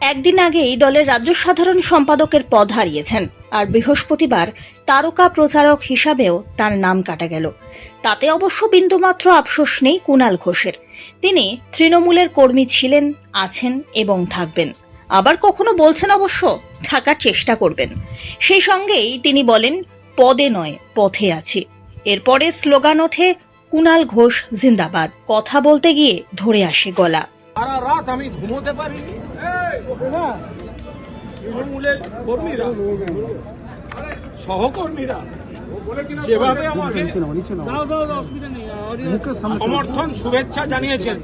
একদিন আগেই দলের রাজ্য সাধারণ সম্পাদকের পদ হারিয়েছেন, আর বৃহস্পতিবার তারকা প্রচারক হিসাবেও তার নাম কাটা গেল। তাতে অবশ্য বিন্দুমাত্র আফসোস নেই কুণাল ঘোষের। তিনি তৃণমূলের কর্মী ছিলেন, আছেন এবং থাকবেন। আবার কখনো বলছেন অবশ্য থাকার চেষ্টা করবেন। সেই সঙ্গেই তিনি বলেন, পদে নয়, পথে আছি। এরপরে স্লোগান ওঠে কুণাল ঘোষ জিন্দাবাদ। কথা বলতে গিয়ে ধরে আসে গলা। সারা রাত আমি ঘুমোতে পারিনি। তৃণমূলের কর্মীরা সহকর্মীরা যেভাবে আমাকে সমর্থন শুভেচ্ছা জানিয়েছেন।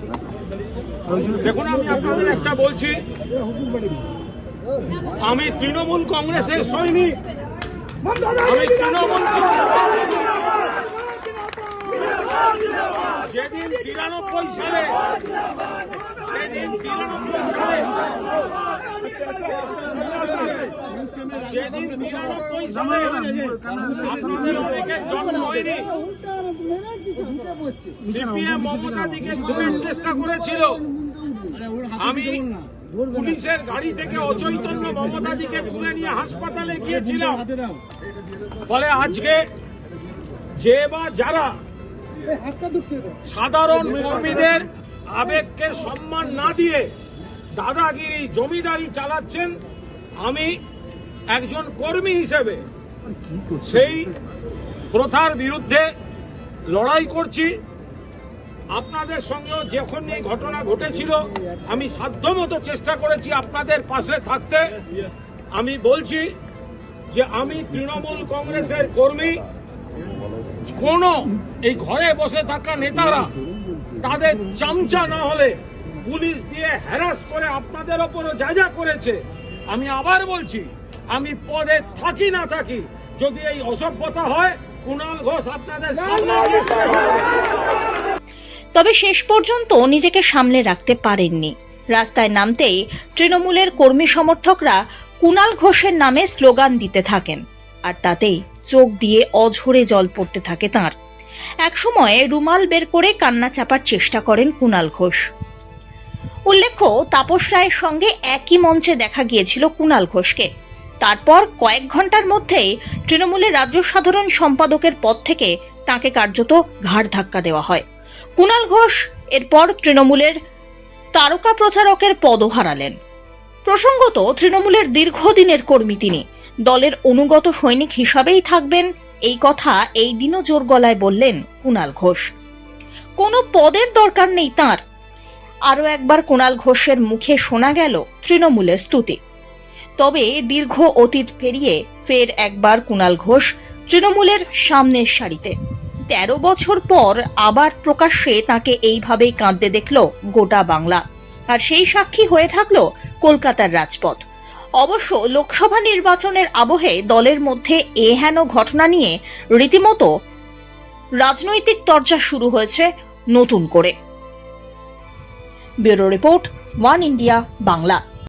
দেখুন আমি আপনাদের একটা বলছি। আমি তৃণমূল কংগ্রেসের সৈনিক। আমি তৃণমূল যেদিন তিরানব্বই সালে চেষ্টা করেছিল। আমি পুলিশের গাড়ি থেকে অচৈতন্য মমতাদিকে তুলে নিয়ে হাসপাতালে গিয়েছিলাম। ফলে আজকে যে বা যারা সাধারণ কর্মীদের আবেগকে সম্মান না দিয়ে দাদাগিরি জমিদারি চালাচ্ছেন আমি একজন কর্মী হিসেবে। সেই প্রথার বিরুদ্ধে লড়াই করছি। আপনাদের সঙ্গেও যখন এই ঘটনা ঘটেছিল, আমি সাধ্যমতো চেষ্টা করেছি আপনাদের পাশে থাকতে। আমি বলছি যে আমি তৃণমূল কংগ্রেসের কর্মী। কোন এই ঘরে বসে থাকা নেতারা তাদের চামচা না হলে পুলিশ দিয়ে হ্যারাস করে আপনাদের ওপরও যা যা করেছে। আমি আবার বলছি, আমি পদে থাকি না থাকি, যদি এই অসভ্যতা হয়, কুণাল ঘোষ আপনাদের তবে শেষ পর্যন্ত নিজেকে সামলে রাখতে পারেননি। রাস্তায় নামতেই তৃণমূলের কর্মী সমর্থকরা কুণাল ঘোষের নামে স্লোগান দিতে থাকেন, আর তাতেই চোখ দিয়ে অঝরে জল পড়তে থাকে তাঁর। একসময় রুমাল বের করে কান্না চাপার চেষ্টা করেন কুণাল ঘোষ। উল্লেখ্য, তাপস রায়ের সঙ্গে একই মঞ্চে দেখা গিয়েছিল কুণাল ঘোষকে। তারপর কয়েক ঘণ্টার মধ্যেই তৃণমূলের রাজ্য সাধারণ সম্পাদকের পদ থেকে তাকে কার্যত ঘাড় ধাক্কা দেওয়া হয়। কুণাল ঘোষ এরপর তৃণমূলের তারকা প্রচারকের পদও হারালেন। প্রসঙ্গত, তৃণমূলের দীর্ঘদিনের কর্মী তিনি। দলের অনুগত সৈনিক হিসাবেই থাকবেন এই কথা এই দিনও জোর গলায় বললেন কুণাল ঘোষ। কোনো পদের দরকার নেই তার। আরও একবার কুণাল ঘোষের মুখে শোনা গেল তৃণমূলের স্তুতি। তবে দীর্ঘ অতীত পেরিয়ে ফের একবার কুণাল ঘোষ তৃণমূলের সামনের সারিতে। তেরো বছর পর আবার প্রকাশ্যে তাকে এইভাবেই কাঁদতে দেখল গোটা বাংলা। আর সেই সাক্ষী হয়ে থাকল কলকাতার রাজপথ। অবশ্য লোকসভা নির্বাচনের আবহে দলের মধ্যে এ হেন ঘটনা নিয়ে রীতিমতো রাজনৈতিক চর্চা শুরু হয়েছে নতুন করে। Bureau report, one India, Bangla.